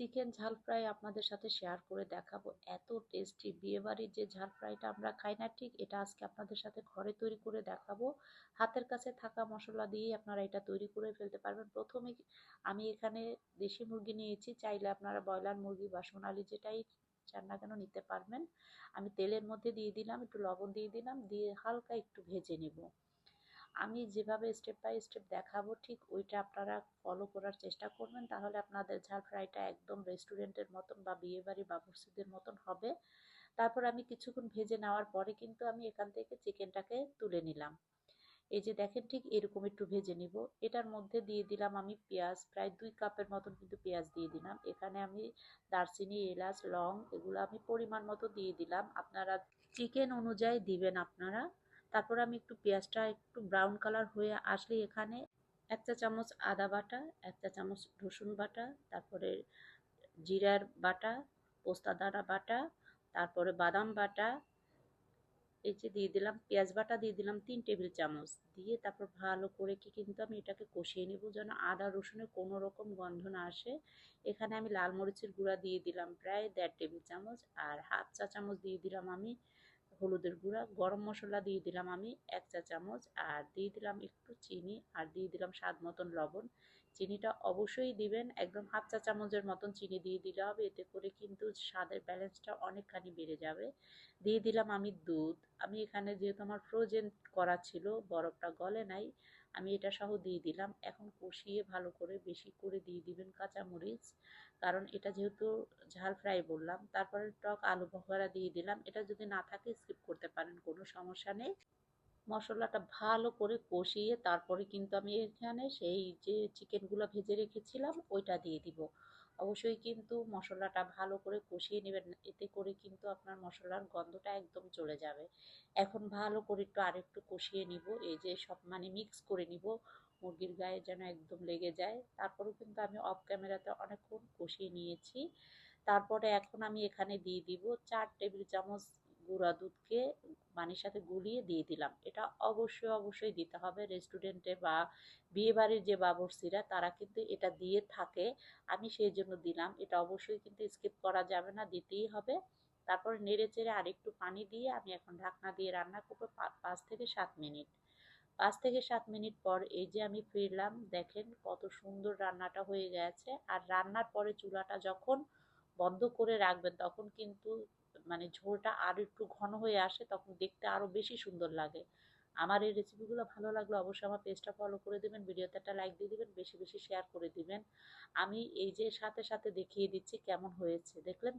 Chicken ঝাল fry আপনাদের সাথে শেয়ার করে দেখাবো। এত টেস্টি বিয়েবাড়ির যে ঝাল ফ্রাইটা আমরা খাই না, ঠিক এটা আজকে আপনাদের সাথে ঘরে তৈরি করে দেখাবো। হাতের কাছে থাকা মশলা দিয়েই আপনারা এটা তৈরি করে ফেলতে পারবেন। প্রথমে আমি এখানে দেশি মুরগি নিয়েছি, চাইলে আপনারা ব্রয়লার মুরগি বা সোনালি যেটাই চান না কেন নিতে পারবেন। আমি তেলের মধ্যে দিয়ে দিলাম, একটু লবণ দিয়ে দিলাম, দিয়ে হালকা একটু ভেজে নেব। আমি যেভাবে স্টেপ বাই স্টেপ দেখাবো, ঠিক ওইটা আপনারা ফলো করার চেষ্টা করবেন। তাহলে আপনাদের ঝাল ফ্রাইটা একদম রেস্টুরেন্টের মতন বা বিয়েবাড়ি বাবুর্চিদের মতন হবে। তারপর আমি কিছুক্ষণ ভেজে নেওয়ার পরে কিন্তু আমি এখান থেকে চিকেনটাকে তুলে নিলাম। এই যে দেখেন ঠিক এরকম একটু ভেজে নিব। এটার মধ্যে দিয়ে দিলাম আমি পেঁয়াজ, প্রায় দুই কাপের মতন কিন্তু পেঁয়াজ দিয়ে দিলাম। এখানে আমি দারচিনি, এলাচ, লং এগুলো আমি পরিমাণ মতো দিয়ে দিলাম। আপনারা চিকেন অনুযায়ী দিবেন আপনারা। তারপর আমি একটু পেঁয়াজটা একটু ব্রাউন কালার হয়ে আসলে এখানে এক চা চামচ আদা বাটা এক চা চামচ রসুন বাটা, তারপরে জিরার বাটা, পোস্তা দানা বাটা, তারপরে বাদাম বাটা, এই যে দিয়ে দিলাম, পেঁয়াজ বাটা দিয়ে দিলাম তিন টেবিল চামচ। দিয়ে তারপর ভালো করে কি কিন্তু আমি এটাকে কষিয়ে নেব যেন আদা রসুনের কোনো রকম গন্ধ না আসে। এখানে আমি লাল মরিচের গুঁড়া দিয়ে দিলাম প্রায় দেড় টেবিল চামচ আর হাফ চা চামচ দিয়ে দিলাম আমি হলুদের গুঁড়া, গরম মশলা দিয়ে দিলাম আমি এক চা চামচ আর দিয়ে দিলাম একটু চিনি আর দিয়ে দিলাম স্বাদ মতন লবণ। চিনিটা অবশ্যই দিবেন, একদম হাফ চা চামচের মতন চিনি দিয়ে দিলে হবে, এতে করে কিন্তু স্বাদের ব্যালেন্সটা অনেকখানি বেড়ে যাবে। দিয়ে দিলাম আমি দুধ। আমি এখানে যেহেতু আমার ফ্রোজেন করা ছিল, বরফটা গলে নাই আমি এটা সহ দিয়ে দিলাম। এখন কষিয়ে ভালো করে বেশি করে দিয়ে দিবেন কাঁচামরিচ। কারণ এটা যেহেতু ঝাল ফ্রাই বললাম, তারপরে টক আলু বখরা দিয়ে দিলাম। এটা যদি না থাকে স্কিপ করতে পারেন, কোনো সমস্যা নেই। মশলাটা ভালো করে কষিয়ে তারপরে কিন্তু আমি এখানে সেই যে চিকেনগুলো ভেজে রেখেছিলাম, ওইটা দিয়ে দিব। অবশ্যই কিন্তু মশলাটা ভালো করে কষিয়ে নেবেন। এতে করে কিন্তু আপনার মশলার গন্ধটা একদম চলে যাবে। এখন ভালো করে একটু আরেকটু কষিয়ে নিব। এই যে সব মানে মিক্স করে নিব। মুরগির গায়ে যেন একদম লেগে যায়। তারপরেও কিন্তু আমি অফ ক্যামেরাতে অনেকক্ষণ কষিয়ে নিয়েছি। তারপরে এখন আমি এখানে দিয়ে দিব চার টেবিল চামচ গুঁড়া দুধকে পানির সাথে গুলিয়ে দিয়ে দিলাম। এটা অবশ্যই অবশ্যই দিতে হবে। রেস্টুরেন্টে বা বিয়েবাড়ির যে বাবরসিরা, তারা কিন্তু এটা দিয়ে থাকে। আমি সেই জন্য দিলাম। এটা অবশ্যই কিন্তু স্কিপ করা যাবে না, দিতেই হবে। তারপর নেড়ে চেড়ে আরেকটু পানি দিয়ে আমি এখন ঢাকনা দিয়ে রান্না করব পাঁচ থেকে সাত মিনিট। পাঁচ থেকে সাত মিনিট পর এই যে আমি ফিরলাম, দেখেন কত সুন্দর রান্নাটা হয়ে গেছে। আর রান্নার পরে চুলাটা যখন বন্ধ করে রাখবেন, তখন কিন্তু মানে ঝোলটা আরও একটু ঘন হয়ে আসে তখন দেখতে আরও বেশি সুন্দর লাগে। আমার এই রেসিপিগুলো ভালো লাগলে অবশ্যই আমার পেজটা ফলো করে দেবেন, ভিডিওতে একটা লাইক দিয়ে দেবেন, বেশি বেশি শেয়ার করে দিবেন। আমি এই যে সাথে সাথে দেখিয়ে দিচ্ছি কেমন হয়েছে, দেখলেন?